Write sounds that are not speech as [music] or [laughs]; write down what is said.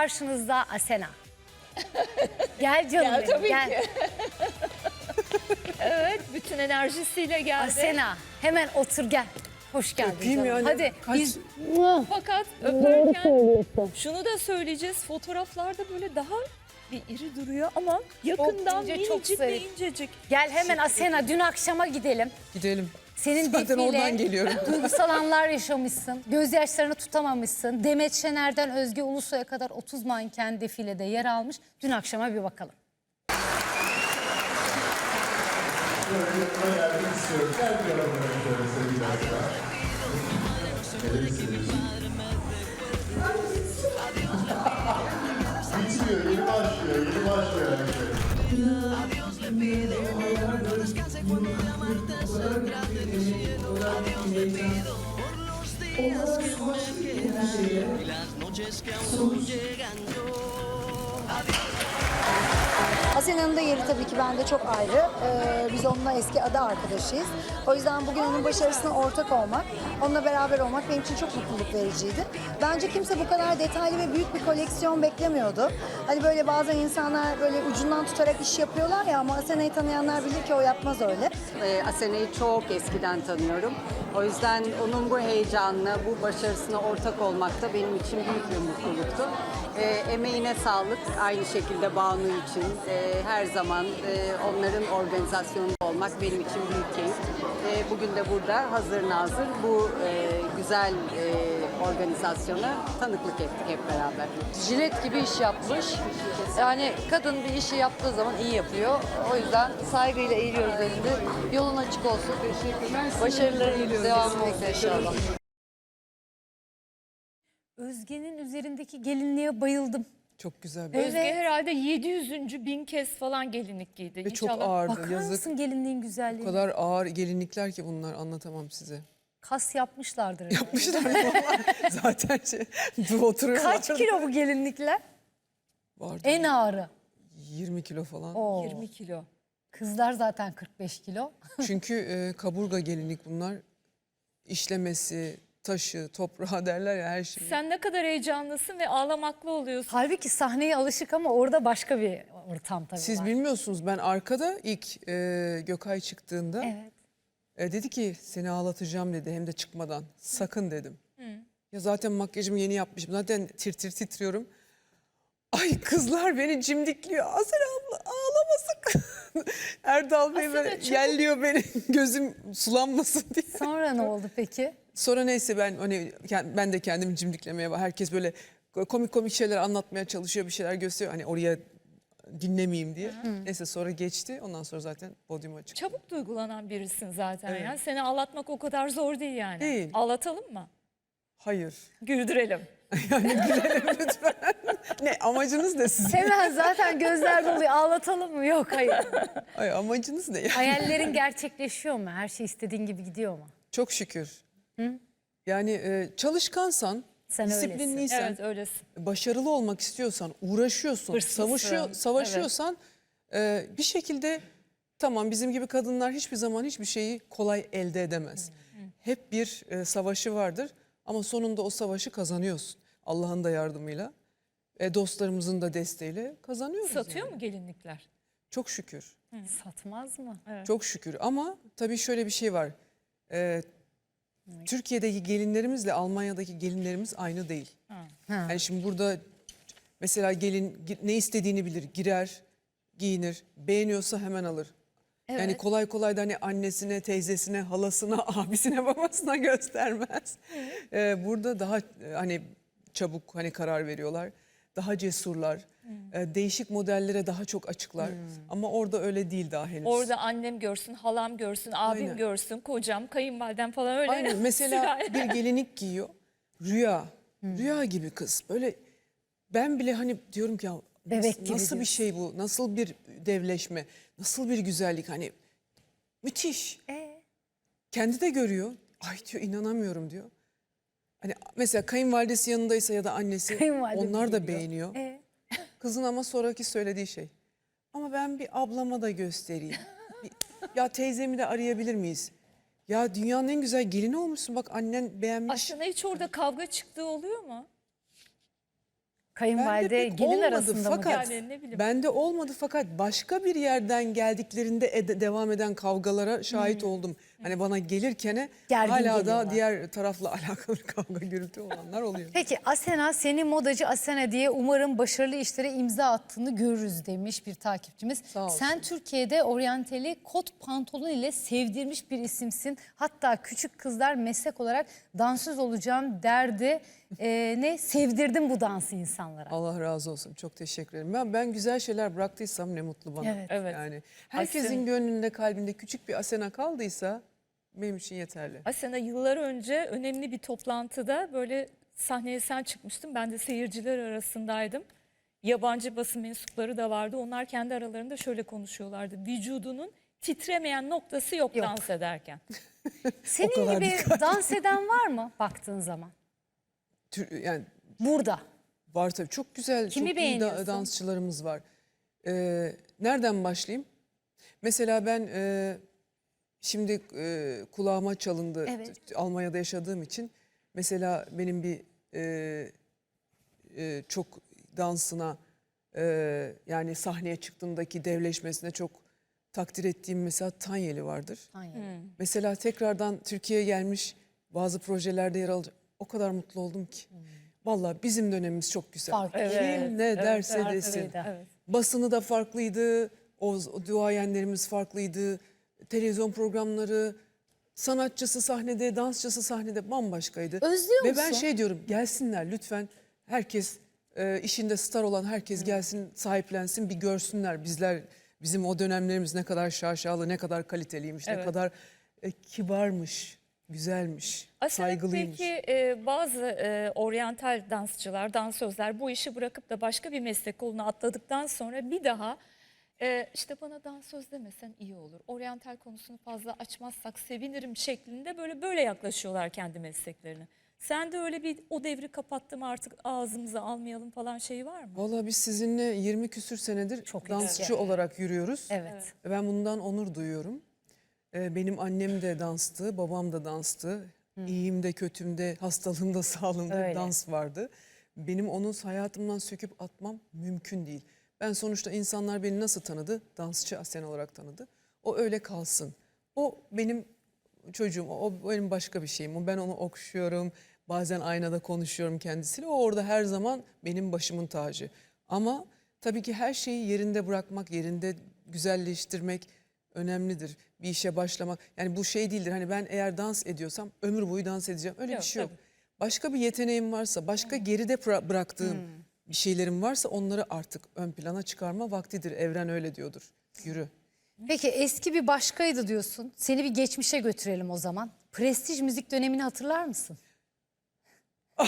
karşınızda Asena. [laughs] Gel canım Gel benim, tabii gel. ki. [laughs] evet, bütün enerjisiyle geldi. Asena hemen otur gel. Hoş geldin Öpeyim canım. yani. Hadi Kaç- biz Fakat öperken şunu da söyleyeceğiz. Fotoğraflarda böyle daha bir iri duruyor ama yakından ince, çok minicik ve zarif. incecik. gel hemen Asena dün akşama gidelim. Gidelim. Senin Zaten defile oradan geliyorum. duygusal anlar yaşamışsın. Gözyaşlarını tutamamışsın. Demet Şener'den Özge Ulusoy'a kadar 30 manken defilede yer almış. Dün akşama bir bakalım. Bitmiyor, noches que aún llegan yo. Asena'nın da yeri tabii ki bende çok ayrı. Ee, biz onunla eski ada arkadaşıyız. O yüzden bugün onun başarısına ortak olmak, onunla beraber olmak benim için çok mutluluk vericiydi. Bence kimse bu kadar detaylı ve büyük bir koleksiyon beklemiyordu. Hani böyle bazen insanlar böyle ucundan tutarak iş yapıyorlar ya ama Asena'yı tanıyanlar bilir ki o yapmaz öyle. Ee, Asena'yı çok eskiden tanıyorum. O yüzden onun bu heyecanına, bu başarısına ortak olmak da benim için büyük bir mutluluktu. Ee, emeğine sağlık. Aynı şekilde Banu için e, her zaman e, onların organizasyonunda olmak benim için büyük keyif. E, bugün de burada hazır nazır bu e, güzel e, organizasyona tanıklık ettik hep beraber. jilet gibi iş yapmış. Yani kadın bir işi yaptığı zaman iyi yapıyor. O yüzden saygıyla eğiliyoruz elinde. Yolun açık olsun. Başarıların devamı olsun inşallah. Özge'nin üzerindeki gelinliğe bayıldım. Çok güzel bir Evet. Özge herhalde 700. bin kez falan gelinlik giydi. Ve çok İnşallah- ağırdı. Bakar Yazık. mısın gelinliğin O güzelliğine? kadar ağır gelinlikler ki bunlar anlatamam size. Kas yapmışlardır. herhalde. Yapmışlar vallahi. [laughs] Zaten şey, [laughs] dur oturuyorlar. Kaç kilo bu gelinlikler? Vardı. En ağırı. 20 kilo falan. Oo. 20 kilo. Kızlar zaten 45 kilo. Çünkü e, kaburga gelinlik bunlar. İşlemesi, taşı, toprağı [laughs] derler ya her şey. Sen ne kadar heyecanlısın ve ağlamaklı oluyorsun. Halbuki sahneye alışık ama orada başka bir ortam tabii Siz var. bilmiyorsunuz ben arkada ilk e, Gökay çıktığında Evet. e, dedi ki seni ağlatacağım dedi hem de çıkmadan. Sakın dedim. Ya zaten makyajımı yeni yapmışım. Zaten tir tir titriyorum. Ay kızlar beni cimdikliyor. Asel abla ağlama sakın. [laughs] Erdal Bey Asena böyle yelliyor beni [laughs] gözüm sulanmasın diye. Sonra ne oldu peki? Sonra neyse ben hani kend- ben de kendimi cimdiklemeye var. Herkes böyle komik komik şeyler anlatmaya çalışıyor, bir şeyler gösteriyor. Hani oraya dinlemeyeyim diye. Neyse sonra geçti. Ondan sonra zaten podyuma çıktım. Çabuk duygulanan birisin zaten Evet. ya. Seni ağlatmak o kadar zor değil yani. Değil. Ağlatalım mı? Hayır. Güldürelim. [laughs] Yani gülelim lütfen. Ne amacınız ne sizin? Hemen zaten gözler doluyor. Ağlatalım mı? Yok hayır. Ay amacınız ne? Hayallerin gerçekleşiyor mu? Her şey istediğin gibi gidiyor mu? Çok şükür. Yani e, çalışkansan, Sen öylesin. disiplinliysen, Evet öylesin. başarılı olmak istiyorsan, uğraşıyorsun, Hırslısın. savaşıyor, savaşıyorsan e, bir şekilde tamam bizim gibi kadınlar hiçbir zaman hiçbir şeyi kolay elde edemez. Hep bir e, savaşı vardır ama sonunda o savaşı kazanıyorsun. Allah'ın da yardımıyla, e, dostlarımızın da desteğiyle kazanıyoruz. Satıyor yani. mu gelinlikler? Çok şükür. Satmaz mı? Çok şükür ama tabii şöyle bir şey var. Ee, Türkiye'deki gelinlerimizle Almanya'daki gelinlerimiz aynı değil. Ha. Yani şimdi burada mesela gelin ne istediğini bilir, girer, giyinir, beğeniyorsa hemen alır. Yani kolay kolay da hani annesine, teyzesine, halasına, [laughs] abisine, babasına göstermez. Ee, burada daha e, hani çabuk hani karar veriyorlar. Daha cesurlar. Ee, değişik modellere daha çok açıklar. Ama orada öyle değil daha henüz. Orada annem görsün, halam görsün, abim Aynen. görsün, kocam, kayınvalidem falan öyle. Aynen [laughs] mesela bir gelinlik giyiyor. Rüya. Rüya gibi kız. Böyle ben bile hani diyorum ki ya Bebek nasıl, gibi nasıl bir şey bu? Nasıl bir devleşme? Nasıl bir güzellik? Hani müthiş. E? Kendi de görüyor. Ay diyor inanamıyorum diyor. Hani mesela kayınvalidesi yanındaysa ya da annesi Kayınvalide onlar da geliyor. beğeniyor. E? Kızın ama sonraki söylediği şey. Ama ben bir ablama da göstereyim. Bir- ya teyzemi de arayabilir miyiz? Ya dünyanın en güzel gelini olmuşsun. Bak annen beğenmiş. Aslında hiç orada kavga çıktığı oluyor mu? Kayınvalide pek gelin olmadı arasında mı? fakat Yani ne bileyim. bende olmadı fakat başka bir yerden geldiklerinde ede- devam eden kavgalara şahit oldum. Hani bana gelirkene Gergin hala da geliyorlar. diğer tarafla [laughs] alakalı kavga gürültü olanlar oluyor. Peki Asena seni modacı Asena diye umarım başarılı işlere imza attığını görürüz demiş bir takipçimiz. Sağ olsun. Sen Türkiye'de oryantali kot pantolon ile sevdirmiş bir isimsin. Hatta küçük kızlar meslek olarak dansöz olacağım derdi. Ee, ne sevdirdin bu dansı insanlara. Allah razı olsun. Çok teşekkür ederim. Ben, ben güzel şeyler bıraktıysam ne mutlu bana. Evet. Evet. Yani herkesin Aslında- gönlünde, kalbinde küçük bir asena kaldıysa benim için yeterli. Asena yıllar önce önemli bir toplantıda böyle sahneye sen çıkmıştın. Ben de seyirciler arasındaydım. Yabancı basın mensupları da vardı. Onlar kendi aralarında şöyle konuşuyorlardı. Vücudunun titremeyen noktası yok, Yok. dans ederken. [laughs] Senin kadar gibi dikkat. dans eden var mı baktığın zaman? Tür- yani Burada. var tabii. Çok güzel, Kimi çok iyi da- beğeniyorsun? dansçılarımız var. Ee, nereden başlayayım? Mesela ben e, şimdi e, kulağıma çalındı. Evet. Almanya'da yaşadığım için. Mesela benim bir e, e, çok dansına e, yani sahneye çıktığındaki devleşmesine çok takdir ettiğim mesela Tanyeli vardır. Aynen. Mesela tekrardan Türkiye'ye gelmiş bazı projelerde yer alacak. O kadar mutlu oldum ki. Vallahi bizim dönemimiz çok güzel. Farklı. Kim ne derse desin. Evet. Basını da farklıydı. O, o duayenlerimiz farklıydı. Televizyon programları, sanatçısı sahnede, dansçısı sahnede bambaşkaydı. Özlüyor Ve ben musun? şey diyorum gelsinler lütfen herkes e, işinde star olan herkes gelsin sahiplensin bir görsünler bizler bizim o dönemlerimiz ne kadar şaşalı ne kadar kaliteliymiş ne Evet. kadar e, kibarmış güzelmiş saygılıymış. peki e, bazı e, oryantal dansçılar, dansözler bu işi bırakıp da başka bir meslek koluna atladıktan sonra bir daha e, işte bana dansöz demesen iyi olur. Oryantal konusunu fazla açmazsak sevinirim şeklinde böyle böyle yaklaşıyorlar kendi mesleklerine. Sen de öyle bir o devri kapattım artık ağzımıza almayalım falan şeyi var mı? Vallahi biz sizinle 20 küsür senedir Çok dansçı eski. olarak yürüyoruz. Evet. Ben bundan onur duyuyorum. Ee, Benim annem de danstı, babam da danstı. İyiyim de kötüm de hastalığımda [laughs] sağlığımda Öyle. dans vardı. Benim onu hayatımdan söküp atmam mümkün değil. Ben sonuçta insanlar beni nasıl tanıdı? Dansçı Asen olarak tanıdı. O öyle kalsın. O benim çocuğum, o benim başka bir şeyim. Ben onu okşuyorum, bazen aynada konuşuyorum kendisiyle. O orada her zaman benim başımın tacı. Ama tabii ki her şeyi yerinde bırakmak, yerinde güzelleştirmek önemlidir. Bir işe başlamak. Yani bu şey değildir. Hani ben eğer dans ediyorsam ömür boyu dans edeceğim. Öyle Yok, bir şey yok. tabii. Başka bir yeteneğim varsa, başka geride bıra- bıraktığım bir şeylerim varsa onları artık ön plana çıkarma vaktidir. Evren öyle diyordur. Yürü. Peki eski bir başkaydı diyorsun. Seni bir geçmişe götürelim o zaman. Prestij müzik dönemini hatırlar mısın? [laughs]